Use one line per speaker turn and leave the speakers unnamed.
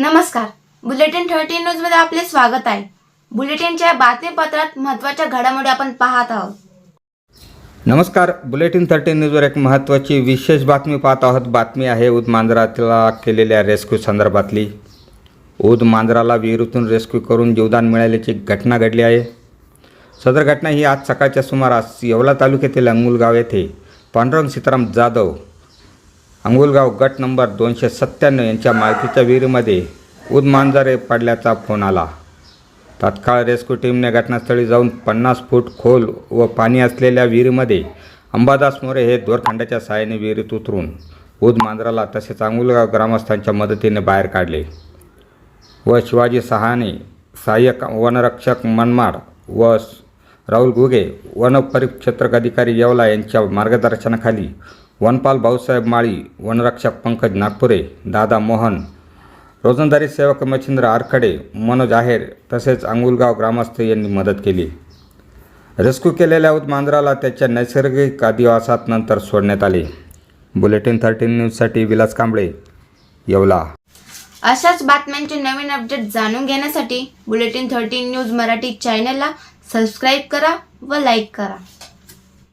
नमस्कार. Bulletin thirteen न्यूजमध्ये आपले स्वागत आहे. बुलेटिनच्या बातमीपत्रात महत्त्वाच्या घडामोडी आपण पाहत आहोत.
नमस्कार. बुलेटिन थर्टीन न्यूजवर एक महत्त्वाची विशेष बातमी पाहत आहोत. बातमी आहे उद मांजराला केलेल्या रेस्क्यू संदर्भातली. उद मांजराला विहिरीतून रेस्क्यू करून जीवदान मिळाल्याची घटना घडली आहे. सदर घटना ही आज सकाळच्या सुमारास येवला तालुक्यातील अंगुलगाव येथे. पांडुरंग सीताराम जाधव अंगुलगाव गट नंबर दोनशे सत्त्याण्णव यांच्या मालकीच्या विहिरीमध्ये उद मांजरे पडल्याचा फोन आला. तात्काळ रेस्क्यू टीमने घटनास्थळी जाऊन पन्नास फूट खोल व पाणी असलेल्या विहिरीमध्ये अंबादास मोरे हे दोरखंडाच्या सहाय्याने विहिरीत उतरून उद मांजराला तसेच अंगुलगाव ग्रामस्थांच्या मदतीने बाहेर काढले व शिवाजी सहाने सहाय्यक वनरक्षक मनमाड व राहुल घुगे वनपरिक्षेत्रक अधिकारी येवला यांच्या मार्गदर्शनाखाली वनपाल भाऊसाहेब माळी वनरक्षक पंकज नागपुरे दादा मोहन रोजंदारी सेवक मच्छिंद्र आरखडे मनोज आहेर तसेच अंगुलगाव ग्रामस्थ यांनी मदत केली. रेस्क्यू केलेल्या उद मांजराला त्याच्या नैसर्गिक अधिवासात नंतर सोडण्यात आले. बुलेटिन थर्टीन न्यूजसाठी विलास कांबळे येवला.
अशाच बातम्यांचे नवीन अपडेट जाणून घेण्यासाठी बुलेटिन थर्टीन न्यूज मराठी चॅनलला सबस्क्राईब करा व लाईक करा.